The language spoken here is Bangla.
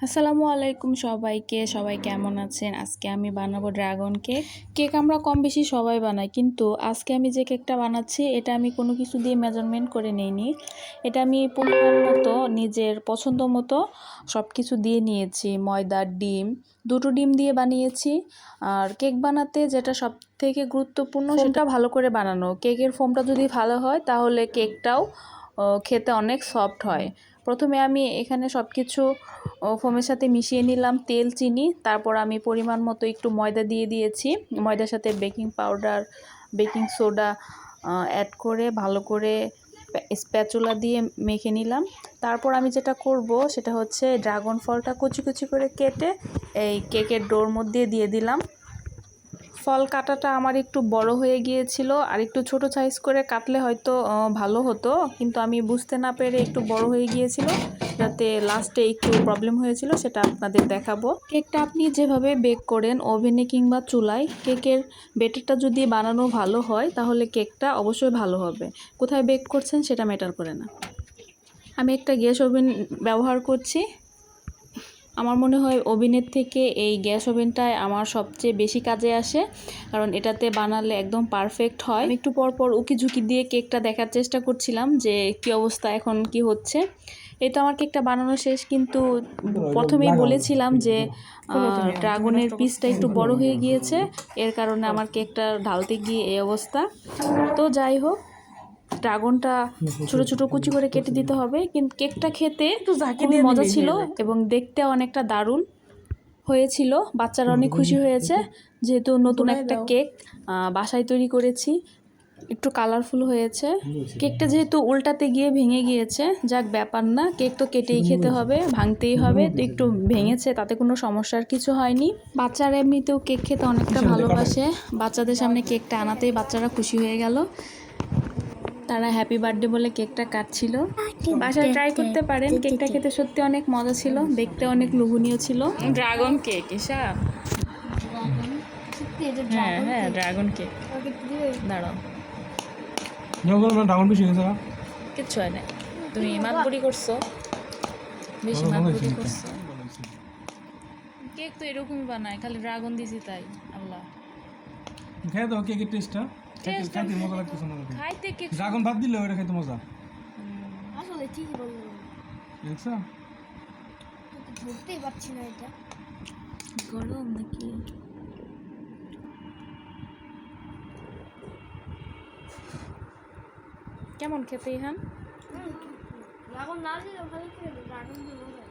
আসসালামু আলাইকুম সবাইকে। সবাই কেমন আছেন? আজকে আমি বানাবো ড্রাগন কেক। কেক আমরা কম বেশি সবাই বানাই কিন্তু আজকে আমি যে কেকটা বানাচ্ছি এটা আমি কোনো কিছু দিয়ে মেজারমেন্ট করে নিইনি। এটা আমি পরিমাণ মতো নিজের পছন্দ মতো সব কিছু দিয়ে নিয়েছি। ময়দা ডিম দুটো ডিম দিয়ে বানিয়েছি। আর কেক বানাতে যেটা সব থেকে গুরুত্বপূর্ণ সেটা ভালো করে বানানো। কেকের ফোমটা যদি ভালো হয় তাহলে কেকটাও খেতে অনেক সফট হয়। প্রথমে আমি এখানে সব কিছু ফোমের সাথে মিশিয়ে নিলাম তেল, চিনি, তারপর আমি পরিমাণ মতো একটু ময়দা দিয়ে দিয়েছি। ময়দার সাথে baking powder, baking soda add করে ভালো করে স্প্যাচুলা দিয়ে মেখে নিলাম। তারপর আমি যেটা করব সেটা হচ্ছে ড্রাগন ফলটা কুচি কুচি করে কেটে এই কেকের ডোর মধ্যে দিয়ে দিলাম। ফল কাটাটা আমার একটু বড় হয়ে গিয়েছিল, আর একটু ছোট সাইজ করে কাটলে হয়তো ভালো হতো। কিন্তু আমি বুঝতে না পেরে একটু বড় হয়ে গিয়েছিল, যাতে লাস্টে একটু প্রবলেম হয়েছিল, সেটা আপনাদের দেখাবো। কেকটা আপনি যেভাবে বেক করেন ওভেনে কিংবা চুলায়, কেকের বেটারটা যদি বানানো ভালো হয়, তাহলে কেকটা অবশ্যই ভালো হবে। কোথায় বেক করছেন সেটা ম্যাটার করে না। আমি একটা গ্যাস ওভেন ব্যবহার করছি। আমার মনে হয় ওভেনের থেকে এই গ্যাস ওভেনটাই আমার সবচেয়ে বেশি কাজে আসে, কারণ এটাতে বানালে একদম পারফেক্ট হয়। আমি একটু পর পর উকি ঝুঁকি দিয়ে কেকটা দেখার চেষ্টা করছিলাম যে কি অবস্থা, এখন কি হচ্ছে। এটা আমার কেকটা বানানো শেষ, কিন্তু প্রথমেই বলেছিলাম যে ড্রাগনের পিসটা একটু বড় হয়ে গিয়েছে, এর কারণে আমার কেকটা ঢালতে গিয়ে এই অবস্থা। তো যাই হোক ড্রাগনটা ছোট ছোট কুচি করে কেটে দিতে হবে কিন্তু কেকটা খেতে একটু মজা ছিল এবং দেখতে অনেকটা দারুণ হয়েছিল। বাচ্চারা অনেক খুশি হয়েছে। যেহেতু নতুন একটা কেক বাসায় তৈরি করেছি। একটু কালারফুল হয়েছে। কেকটা যেহেতু উল্টাতে গিয়ে ভেঙে গিয়েছে যাক ব্যাপার না কেক তো কেটেই খেতে হবে ভাঙতেই হবে তো একটু ভেঙেছে তাতে কোনো সমস্যার কিছু হয়নি। বাচ্চারা এমনিতেও কেক খেতে অনেকটা ভালোবাসে। বাচ্চাদের সামনে কেকটা আনাতেই বাচ্চারা খুশি হয়ে গেল। তারা হ্যাপি বার্থডে বলে কেকটা কাটছিল। বাসায় ট্রাই করতে পারেন কেকটা খেতে সত্যি অনেক মজা ছিল দেখতে অনেক লোভনীয় ছিল। ড্রাগন কেক ঈশা হ্যাঁ হ্যাঁ ড্রাগন কেক দাঁড়াও। ড্রাগন বেশি গেছে কিচ্ছু হয় না তুমি মাতপুরি করছ। বেশি মাতপুরি করছ। কেক তো এরকমই বানায় খালি ড্রাগন দিছি তাই আল্লাহ। খেয়ে দাও কেকের টেস্টটা Taste খাইতে মজা লাগতেছে না খাইতে কেক ড্রাগন ভাত দিলে ওটা খাইতে মজা। আসলে ঠিকই বললাম দেখছ? ধরতেই পারছি না এটা। গরম নাকি? কেমন খেতে ইহান? ড্রাগন না দিলে ড্রাগন দিয়ে মজা।